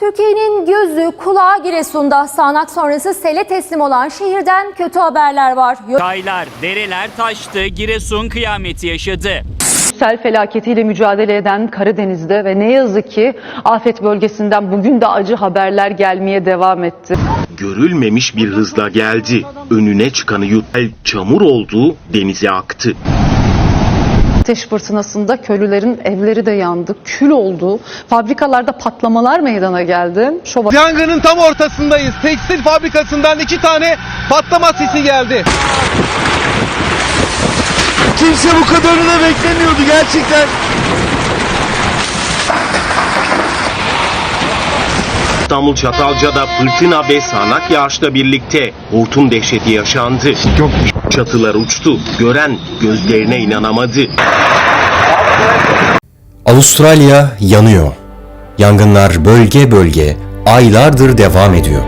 Türkiye'nin gözü kulağı Giresun'da sağanak sonrası sele teslim olan şehirden kötü haberler var. Çaylar, dereler taştı, Giresun kıyameti yaşadı. Sel felaketiyle mücadele eden Karadeniz'de ve ne yazık ki afet bölgesinden bugün de acı haberler gelmeye devam etti. görülmemiş bir hızla geldi. Önüne çıkanı yutel çamur oldu, denize aktı. Ateş fırtınasında köylülerin evleri de yandı, kül oldu. Fabrikalarda patlamalar meydana geldi. Şova Yangının tam ortasındayız. Tekstil fabrikasından iki tane patlama sesi geldi. Kimse bu kadarını beklemiyordu gerçekten. İstanbul Çatalca'da fırtına ve sağanak yağışla birlikte hortum dehşeti yaşandı. Çatılar uçtu, gören gözlerine inanamadı. Avustralya yanıyor. Yangınlar bölge bölge aylardır devam ediyor.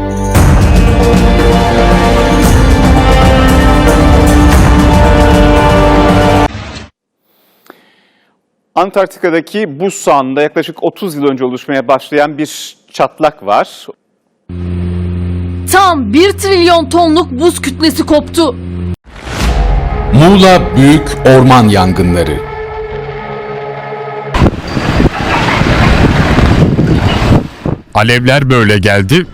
Antarktika'daki buz sahanında yaklaşık 30 yıl önce oluşmaya başlayan bir çatlak var. Tam 1 trilyon tonluk buz kütlesi koptu. Muğla Büyük Orman Yangınları Alevler böyle geldi.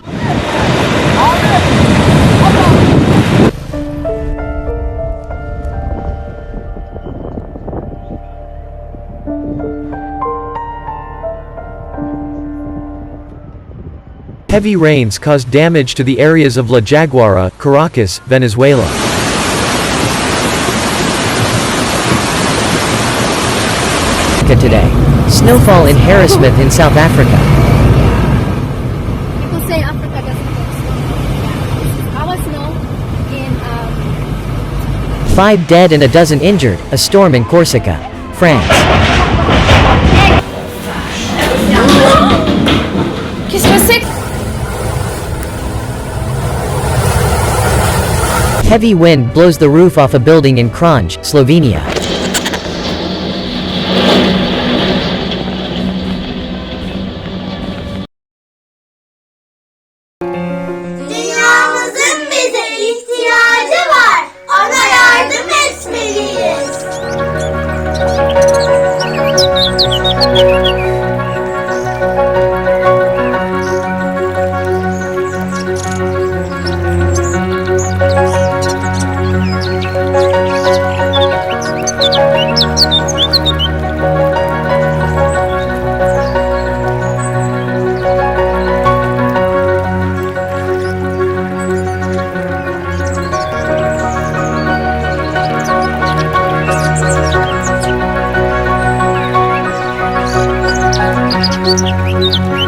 Heavy rains caused damage to the areas of La Jaguara, Caracas, Venezuela. Today, snowfall in Harrismith in South Africa. People say Africa doesn't get snow. Our snow in um, Five dead and a dozen injured, a storm in Corsica, France. Heavy wind blows the roof off a building in Kranj, Slovenia.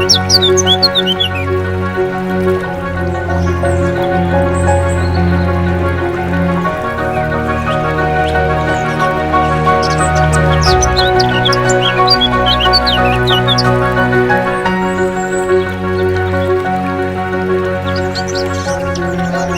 Thank